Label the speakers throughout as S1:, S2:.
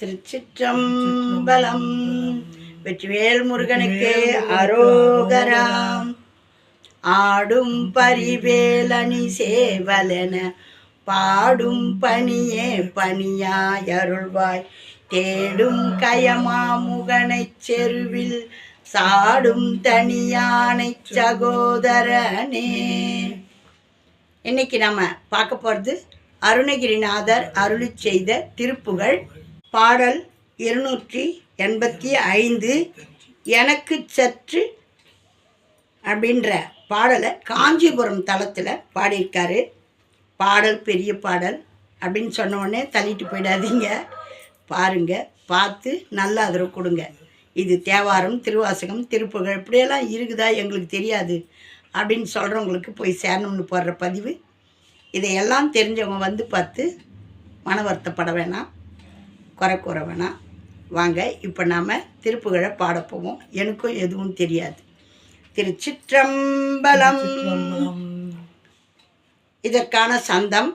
S1: திருச்சிற்றம்பலம். வெற்றிவேல் முருகனுக்கு அரோகராம். ஆடும் பரிவேலணி சேவலென பாடும் பணியே பணியாய் அருள்வாய் தேடும் கயமாமுகனைச் செருவில் சாடும் தனியானை சகோதரனே. இன்னைக்கு நம்ம பார்க்க போகிறது அருணகிரிநாதர் அருளி செய்த திருப்புகழ் பாடல் இருநூற்றி எண்பத்தி ஐந்து எனக்கு சற்று அப்படின்ற பாடலை காஞ்சிபுரம் தளத்தில் பாடியிருக்காரு. பாடல் பெரிய பாடல் அப்படின்னு சொன்ன உடனே தள்ளிட்டு போயிடாதீங்க. பாருங்க பார்த்து நல்ல ஆதரவு கொடுங்க. இது தேவாரம் திருவாசகம் திருப்புகழ் இப்படியெல்லாம் இருக்குதா எங்களுக்கு தெரியாது அப்படின்னு சொல்கிறவங்களுக்கு போய் சேரணும்னு போடுற பதிவு. இதையெல்லாம் தெரிஞ்சவங்க வந்து பார்த்து மன வருத்தப்பட வேணாம். குறை கூற வேணாம் வாங்க இப்போ நாம் திருப்புகழை பாட போவோம். எனக்கும் எதுவும் தெரியாது. திருச்சிற்றம்பலம். இதற்கான சந்தம்.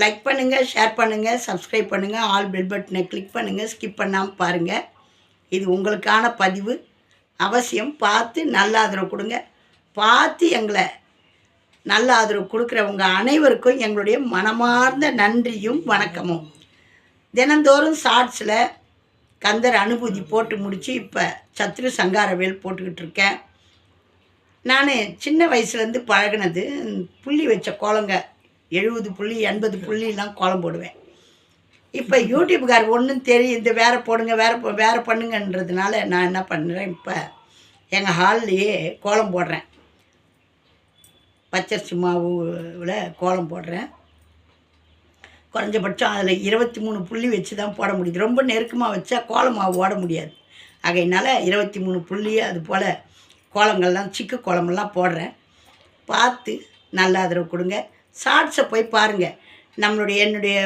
S1: லைக் பண்ணுங்கள் ஷேர் பண்ணுங்கள் சப்ஸ்கிரைப் பண்ணுங்கள் ஆல் பெல் பட்டனை கிளிக் பண்ணுங்கள் ஸ்கிப் பண்ணாமல் பாருங்கள் இது உங்களுக்கான பதிவு. அவசியம் பார்த்து நல்ல ஆதரவு கொடுங்க. பார்த்து எங்களை நல்ல ஆதரவு கொடுக்குறவங்க அனைவருக்கும் எங்களுடைய மனமார்ந்த நன்றியும் வணக்கமும். தினந்தோறும் ஷார்ட்ஸில் கந்தர் அனுபூதி போட்டு முடித்து இப்போ சத்ரு சங்காரவேல் போட்டுக்கிட்டு இருக்கேன். நான் சின்ன வயசுலேருந்து பழகினது புள்ளி வச்ச கோலங்க எழுபது புள்ளி எண்பது புள்ளிலாம் கோலம் போடுவேன். இப்போ யூடியூப்கார் ஒன்றும் தெரியும் இந்த வேறு போடுங்க வேறு போ வேறு பண்ணுங்கன்றதுனால நான் என்ன பண்ணுறேன் இப்போ எங்கள் ஹால்லையே கோலம் போடுறேன். பச்சரிசி மாவுல கோலம் போடுறேன். குறைஞ்சபட்சம் அதில் இருபத்தி மூணு புள்ளி வச்சு தான் போட முடியுது. ரொம்ப நெருக்கமாக வச்சா கோலமாக ஓட முடியாது. ஆகையினால இருபத்தி மூணு புள்ளி அது போல் கோலங்கள்லாம் சிக்கு கோலமெல்லாம் போடுறேன். பார்த்து நல்ல ஆதரவு கொடுங்க. ஷார்ட்ஸை போய் பாருங்கள் நம்மளுடைய என்னுடைய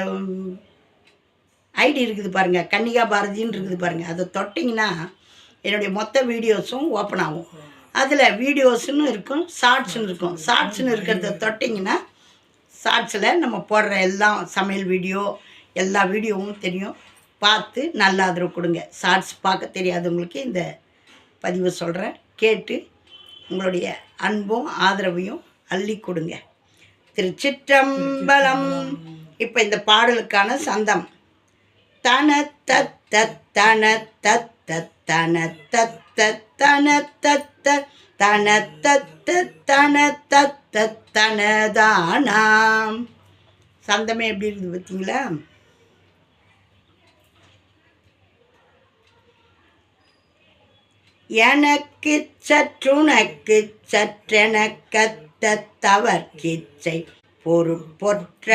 S1: ஐடி இருக்குது பாருங்கள் கன்னிகா பாரதின்னு இருக்குது பாருங்கள் அதை தொட்டிங்கன்னா என்னுடைய மொத்த வீடியோஸும் ஓப்பன் ஆகும். அதில் வீடியோஸ்னு இருக்கும் ஷார்ட்ஸ்னு இருக்கும். ஷார்ட்ஸ்னு இருக்கிறத தொட்டிங்கன்னா ஷார்ட்ஸில் நம்ம போடுற எல்லாம் சமையல் வீடியோ எல்லா வீடியோவும் தெரியும். பார்த்து நல்ல ஆதரவு கொடுங்க. ஷார்ட்ஸ் பார்க்க தெரியாதவங்களுக்கு இந்த பதிவு சொல்கிறேன் கேட்டு உங்களுடைய அன்பும் ஆதரவையும் அள்ளி கொடுங்க. திருச்சிற்றம்பலம். இப்போ இந்த பாடலுக்கான சந்தம். தன தத் தன தத் தன தத்த தன தத்த தன தத்த தன தத்த தனதானாம் சந்தமே எப்படி இருக்குது பார்த்தீங்களா? எனக்கு சற்றுனக்கு சற்றெனக்கத்த தவர்கிச்சை பொறுப்பொற்ற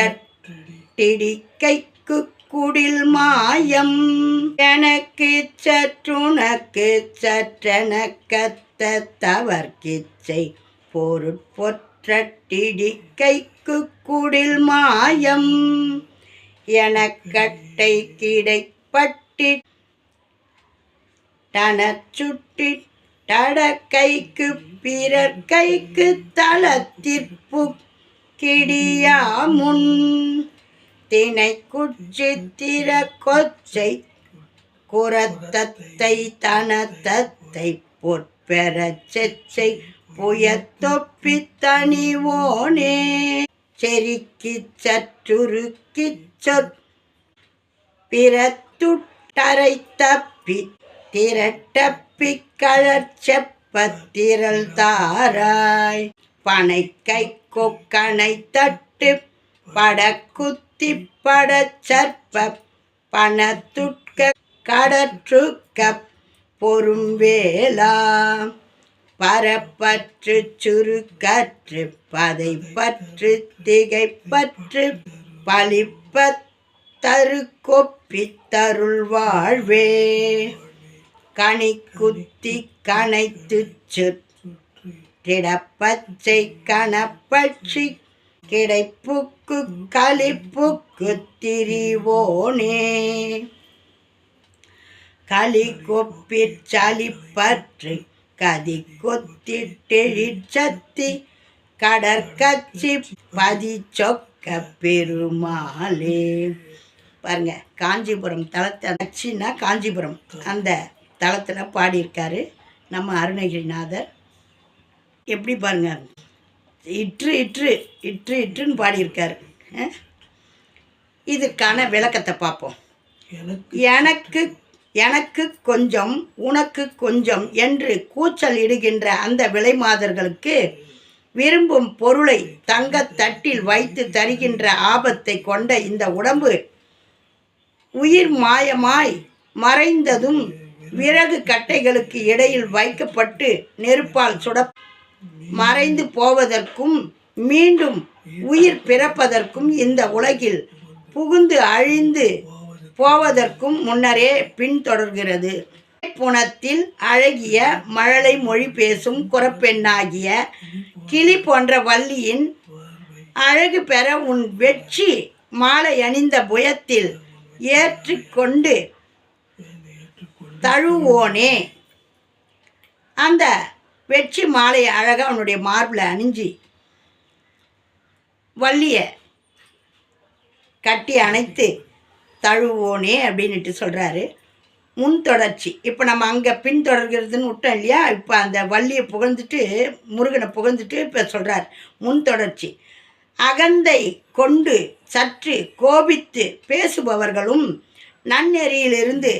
S1: டிடிக்கைக்கு குடில் மாயம். எனக்கு சற்றுனக்கு சற்றெனக்கத்த தவர்கிச்சை பொருட்பொற்றிடிக்கைக்கு குடில் மாயம். எனக்கட்டை கிடைப்பட்டி டனச்சுட்டி டடக்கைக்கு டட பிறர் கைக்கு தளத்திற்பு கிடியா முன் தினை குச்சி திர கொச்சை குரத்தத்தை தனத்தத்தை தத்தை பொற்பெற செச்சை புயத்தொப்பி தனிவோனே. செருக்கி சற்றுருக்கி சொற் பிறத்துட்டரை தப்பி திரட்டப்பி கழற்செப்பத்திரல் தாராய். பனை கை கொக்கனை தட்டு திப்படச் சற்ப பணத்துட்க கடற்றுக்க பொறும்பேலா பரப்பற்று சுருக்கற்று பதை பற்று திகைப்பற்று பலிப்ப தரு கொப்பி தருள் வாழ்வே கனி குத்தி கனைத்து கிடப்பச்சை கணப்பட்சி கிடைப்புக்கு களிப்புக்கு திரிவோனே. களி கொப்பிற் சளிப்பற்று கதி கொத்திட்டெழிச்சத்தி கடற்கச்சி பதி சொக்க பெருமாளே. பாருங்க காஞ்சிபுரம் தளத்தை நச்சின்னா காஞ்சிபுரம். அந்த தளத்தில் பாடியிருக்காரு நம்ம அருணகிரிநாதர். எப்படி பாருங்க? இற்று இற்று இற்று இற்றுன்னு பாடியிருக்காரு அஹ்? இதுக்கான விளக்கத்தை பார்ப்போம்
S2: எனக்கு
S1: எனக்கு எனக்கு கொஞ்சம் உனக்கு கொஞ்சம் என்று கூச்சல் இடுகின்ற அந்த விலைமாதர்களுக்கு விரும்பும் பொருளை தங்கத் தட்டில் வைத்து தருகின்ற ஆபத்தை கொண்ட இந்த உடம்பு உயிர் மாயமாய் மறைந்ததும் விறகு கட்டைகளுக்கு இடையில் வைக்கப்பட்டு நெருப்பால் சுட மறைந்து போவதற்கும் மீண்டும் உயிர் பிறப்பதற்கும் இந்த உலகில் புகுந்து அழிந்து போவதற்கும் முன்னரே பின்தொடர்கிறது. புணத்தில் அழகிய மழலை மொழி பேசும் குறப்பெண்ணாகிய கிளி போன்ற வள்ளியின் அழகு பெற உன் வெற்றி மாலை அணிந்த புயத்தில் ஏற்றிக்கொண்டு தழுவோனே அந்த வெற்றி மாலை அழகாக அவனுடைய மார்பில் அணிஞ்சு வள்ளியை கட்டி அணைத்து தழுவோனே அப்படின்னுட்டு சொல்கிறாரு முன் தொடர்ச்சி. இப்போ நம்ம அங்கே பின்தொடர்கிறதுன்னு விட்டோம் இல்லையா? இப்போ அந்த வள்ளியை புகழ்ந்துட்டு முருகனை புகழ்ந்துட்டு இப்போ சொல்கிறார் முன் தொடர்ச்சி. அகந்தை கொண்டு சற்று கோபித்து பேசுபவர்களும் நன்னெறியிலிருந்து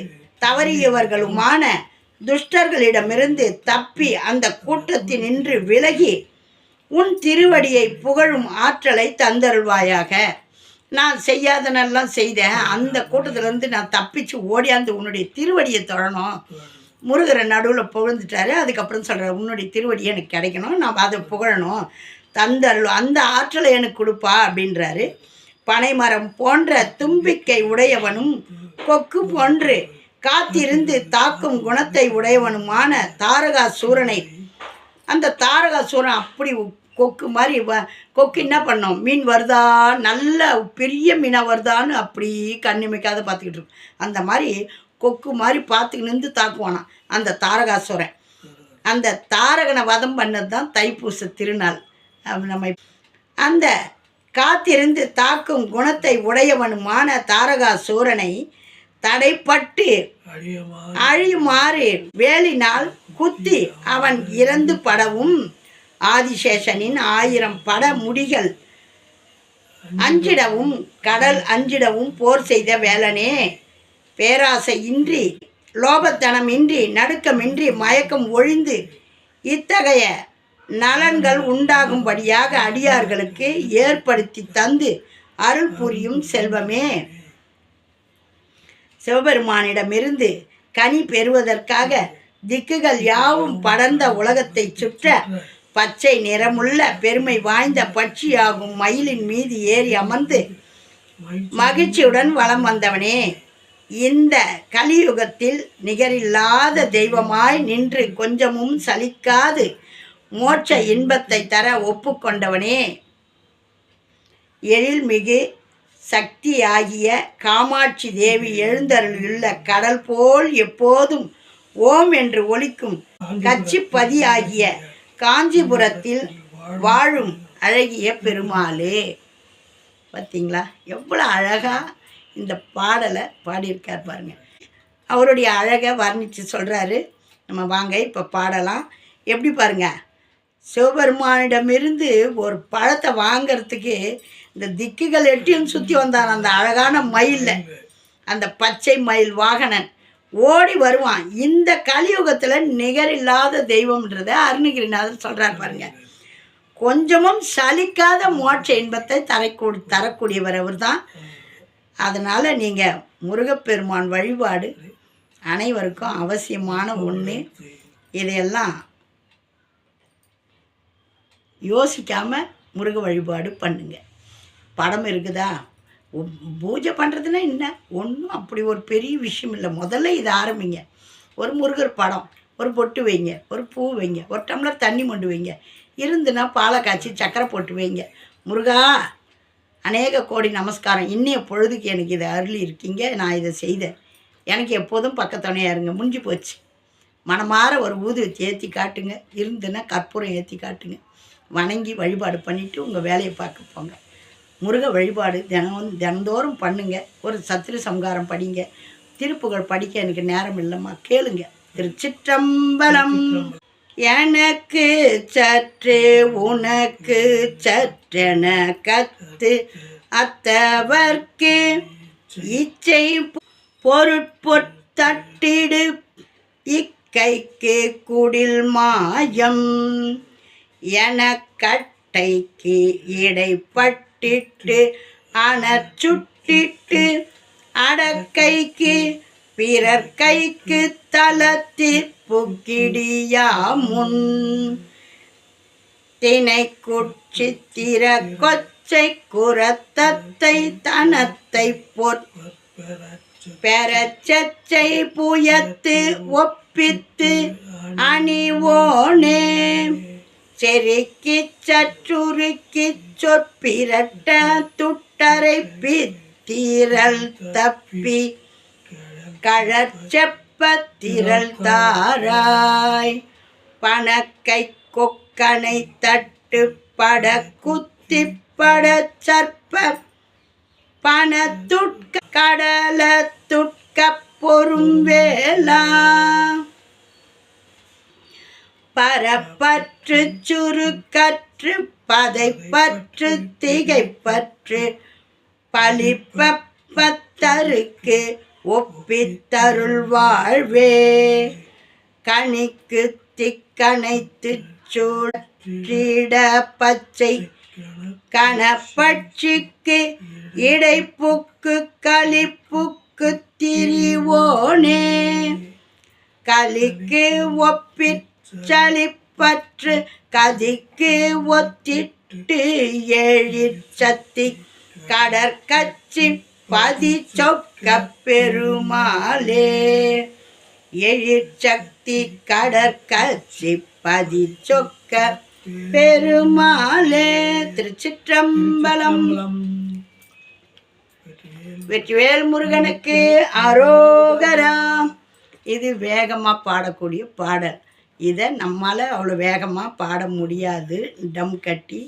S1: தவறியவர்களுமான துஷ்டர்களிடமிருந்து தப்பி அந்த கூட்டத்தினின்று விலகி உன் திருவடியை புகழும் ஆற்றலை தந்தருள்வாயாக. நான் செய்யாதனெல்லாம் செய்தேன். அந்த கூட்டத்திலேருந்து நான் தப்பிச்சு ஓடியாந்து உன்னுடைய திருவடியை தொழணும் முருகரை நடுவில் புகழ்ந்துட்டாரு. அதுக்கப்புறம் சொல்கிறார் உன்னுடைய திருவடி எனக்கு கிடைக்கணும். நான் அதை புகழணும். தந்தருள் அந்த ஆற்றலை எனக்கு கொடுப்பா அப்படின்றாரு. பனைமரம் போன்ற தும்பிக்கை உடையவனும் கொக்கு போன்று காத்திருந்து தாக்கும் குணத்தை உடையவனுமான தாரகாசூரனை. அந்த தாரகாசூரன் அப்படி கொக்கு மாதிரி வ- கொக்கு என்ன பண்ணோம்? மீன் வருதா? நல்ல பெரிய மீனாக வருதான்னு அப்படி கண்ணிமைக்காத பார்த்துக்கிட்டு இருக்கும். அந்த மாதிரி கொக்கு மாதிரி பார்த்து நின்று தாக்குவானாம் அந்த தாரகாசுரன். அந்த தாரகனை வதம் பண்ணது தான் தைப்பூச திருநாள். நம்ம அந்த காத்திருந்து தாக்கும் குணத்தை உடையவனுமான தாரகாசூரனை தடைப்பட்டு
S2: அழியமா
S1: அழியுமாறு வேலினால் குத்தி அவன் இறந்து படவும். ஆதிசேஷனின் ஆயிரம் பட முடிகள். அஞ்சிடவும் கடல் அஞ்சிடவும் போர் செய்த வேலனே. பேராசை இன்றி லோபத்தனமின்றி நடுக்கமின்றி மயக்கம் ஒழிந்து இத்தகைய நலன்கள் உண்டாகும்படியாக அடியார்களுக்கு ஏற்படுத்தி தந்து அருள் புரியும் செல்வமே. சிவபெருமானிடமிருந்து கனி பெறுவதற்காக திக்குகள் யாவும் படர்ந்த உலகத்தை சுற்ற பச்சை நிறமுள்ள பெருமை வாய்ந்த பட்சியாகும் மயிலின் மீது ஏறி அமர்ந்து மகிழ்ச்சியுடன் வலம் வந்தவனே. இந்த கலியுகத்தில் நிகரில்லாத தெய்வமாய் நின்று கொஞ்சமும் சலிக்காது. மோட்ச இன்பத்தை தர ஒப்புக்கொண்டவனே. எழில்மிகு சக்தியாகிய காமாட்சி தேவி எழுந்தருளியுள்ள கடல் போல் எப்போதும் ஓம் என்று ஒலிக்கும் கச்சிப்பதி ஆகிய காஞ்சிபுரத்தில் வாழும் அழகிய பெருமாளே. பார்த்தீங்களா எவ்வளோ அழகாக இந்த பாடலை பாடியிருக்கார் பாருங்க. அவருடைய அழகை வர்ணித்து சொல்கிறாரு நம்ம வாங்க இப்போ பாடலாம். எப்படி பாருங்க? சிவபெருமானிடமிருந்து ஒரு பழத்தை வாங்கிறதுக்கு இந்த திக்குகள் எட்டியும் சுற்றி வந்தான் அந்த அழகான மயிலில். அந்த பச்சை மயில் வாகனன் ஓடி வருவான். இந்த கலியுகத்தில் நிகரில்லாத தெய்வம்ன்றத அருணகிரிநாதர் சொல்கிறார் பாருங்க. கொஞ்சமும் சலிக்காத மோட்ச இன்பத்தை தரக்கூ தரக்கூடியவர் அவர் தான் அதனால் நீங்கள் முருகப்பெருமான் வழிபாடு அனைவருக்கும் அவசியமான ஒன்று இதையெல்லாம் யோசிக்காமல் முருக வழிபாடு பண்ணுங்கள் படம் இருக்குதா? பூஜை பண்ணுறதுன்னா என்ன? ஒன்றும் அப்படி ஒரு பெரிய விஷயம் இல்லை. முதல்ல இதை ஆரம்பிங்க. ஒரு முருகர் படம் ஒரு பொட்டு வைங்க ஒரு பூ வைங்க ஒரு டம்ளர் தண்ணி மொண்டு வைங்க. இருந்துன்னா பாலை காய்ச்சி சக்கரை போட்டு வைங்க. முருகா அநேக கோடி நமஸ்காரம். இன்னைய பொழுதுக்கு எனக்கு இதை அருளி இருக்கீங்க. நான் இதை செய்தேன். எனக்கு எப்போதும் பக்கத்துணையாக இருங்க. முடிஞ்சு போச்சு. மனமாற ஒரு ஊதுவத்தி ஏற்றி காட்டுங்க. இருந்துன்னா கற்பூரம் ஏற்றி காட்டுங்க. வணங்கி வழிபாடு பண்ணிவிட்டு உங்கள் வேலையை பார்க்க போங்க. முருக வழிபாடு தினம் தினந்தோறும் பண்ணுங்க. ஒரு சத்திர சம்காரம் படிங்க. திருப்புகழ் படிக்க எனக்கு நேரம் இல்லைம்மா. கேளுங்க. திருச்சிற்றம்பலம். எனக்கு சற்று உனக்கு சற்றென கத்து. அத்தவர்க்கு இச்சை பொருட்பொத்தட்டிடு இக்கைக்கு குடில் மாயம். என சுட்டிட்டு அணர் சுட்டிட்டு அடக்கைக்கு பிறர் கைக்கு தளத்திற்புக்கிடியா முன். தினை திற கொச்சை குரத்தத்தை தனத்தை பொற். பெறச்சை புயத்து ஒப்பித்து அணிவோனே. செருக்கி சற்றுருக்கி சொற்பிரட்ட துட்டரை பித்திரல் தப்பி கழற்செப்பத்திரல் தாராய். பணக்கை கொக்கனை தட்டு பட குத்தி பட சற்ப பணத்துட்க கடல துட்க பொறும் வேளா பரப்பற்று சுருக்கற்று பதைப்பற்று திகைப்பற்று பழிப்பத்தருக்கு ஒப்பித்தருள் வாழ்வே. கணிக்கு திக்கணைத்து சூற்றிட பச்சை கணப்பட்சிக்கு இடைப்புக்கு களிப்புக்கு திரிவோனே. கலிக்கு சளிப்பற்று கதிக்கு ஒத்திட்டு எழிற்சத்தி கடற்கச்சி பதி சொக்க பெருமாளே எழிற்சக்தி கடற்கச்சி பதி சொக்க பெருமாளே. திருச்சிற்றம்பலம். வெற்றிவேல் முருகனுக்கு அரோகரா. இது வேகமாக பாடக்கூடிய பாடல். இதை நம்மால் அவ்வளோ வேகமாக பாட முடியாது. டம் கட்டி.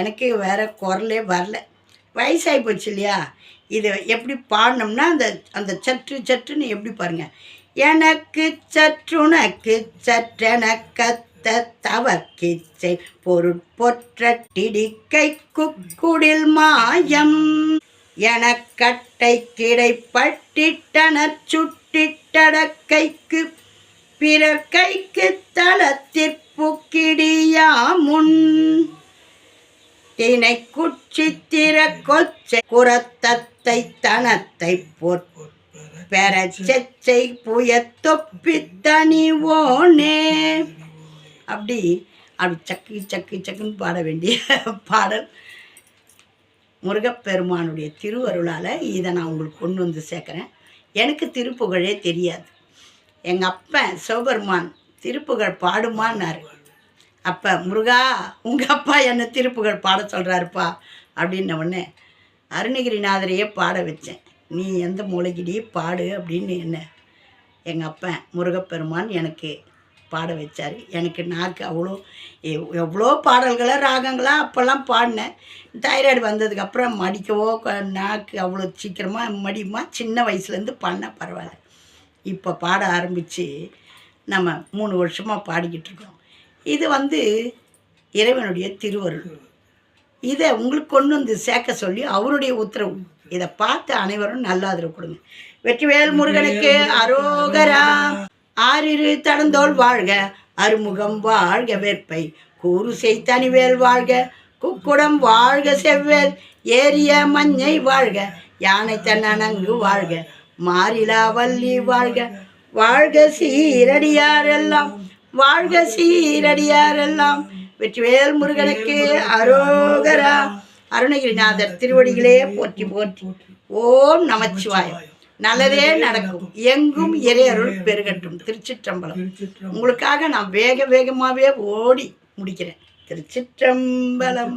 S1: எனக்கு வேறு குரலே வரல. வயசாகி போச்சு இல்லையா? இதை எப்படி பாடினோம்னா அந்த அந்த சற்று சற்றுன்னு எப்படி பாருங்கள் எனக்கு சற்றுனக்கு சற்றென கத்த தவக்கிச்சை பொருட்பொற்ற டிடிக்கை குக்குடில் மாயம். எனக்கட்டை கிடைப்பட்டிட்டன சுட்டிட்டடக்கைக்கு பிறர் கைக்கு தளத்திற்புக்கிடியா முன் தினை குச்சித்திர கொச்சை குரத்தத்தை தனத்தை பொற் பெறச்செச்சை புய தொப்பி தனிவோனே. அப்படி அப்படி சக்கு சக்கு சக்குன்னு பாட வேண்டிய பாடல். முருகப்பெருமானுடைய திருவருளால் இதை நான் உங்களுக்கு கொண்டு வந்து சேர்க்குறேன். எனக்கு திருப்புகழே தெரியாது. எங்கள் அப்பன் சிவபெருமான் திருப்புகழ் பாடுமான்னாரு. அப்போ முருகா உங்கள் அப்பா என்ன திருப்புகழ் பாட சொல்கிறாருப்பா அப்படின்ன உடனே அருணகிரிநாதரையே பாட வச்சேன். நீ எந்த மூளைக்கிடியே பாடு அப்படின்னு என்ன எங்கள் அப்பன் முருகப்பெருமான் எனக்கு பாட வச்சார். எனக்கு நாக்கு அவ்வளோ எவ்- எவ்வளோ பாடல்களை ராகங்களாக அப்போல்லாம் பாடினேன். தைராய்டு வந்ததுக்கப்புறம் மடிக்கவோ நாக்கு அவ்வளோ சீக்கிரமாக மடியுமா சின்ன வயசுலேருந்து பாடினா பரவாயில்ல. இப்போ பாட ஆரம்பித்து நம்ம மூணு வருஷமாக பாடிக்கிட்டு இருக்கோம். இது வந்து இறைவனுடைய திருவருள். இதை உங்களுக்கு கொண்டு வந்து சேர்க்க சொல்லி அவருடைய உத்தரவு. இதை பார்த்து அனைவரும் நல்ல ஆதரவு கொடுங்க. வெற்றிவேல் முருகனுக்கு அரோகரா. ஆறிரு தடந்தோள் வாழ்க அருமுகம் வாழ்க வேற்பை. கூறு செய் தனிவேல் வாழ்க குக்குடம் வாழ்க செவ்வேல். ஏரிய மஞ்சை வாழ்க யானை தன்னணங்கு வாழ்க. மாறிலா வள்ளி வாழ்க. வாழ்க சீரடியாரெல்லாம். வாழ்க சீரடியாரெல்லாம். வெற்றிவேல் முருகனுக்கு அரோகரா. அருணகிரிநாதர் திருவடிகளே போற்றி போற்றி. ஓம் நமச்சிவாயம். நல்லதே நடக்கும். எங்கும் இறையருள் பெருகட்டும். திருச்சிற்றம்பலம். உங்களுக்காக நான் வேக வேகமாகவே ஓடி முடிக்கிறேன்.
S2: திருச்சிற்றம்பலம்.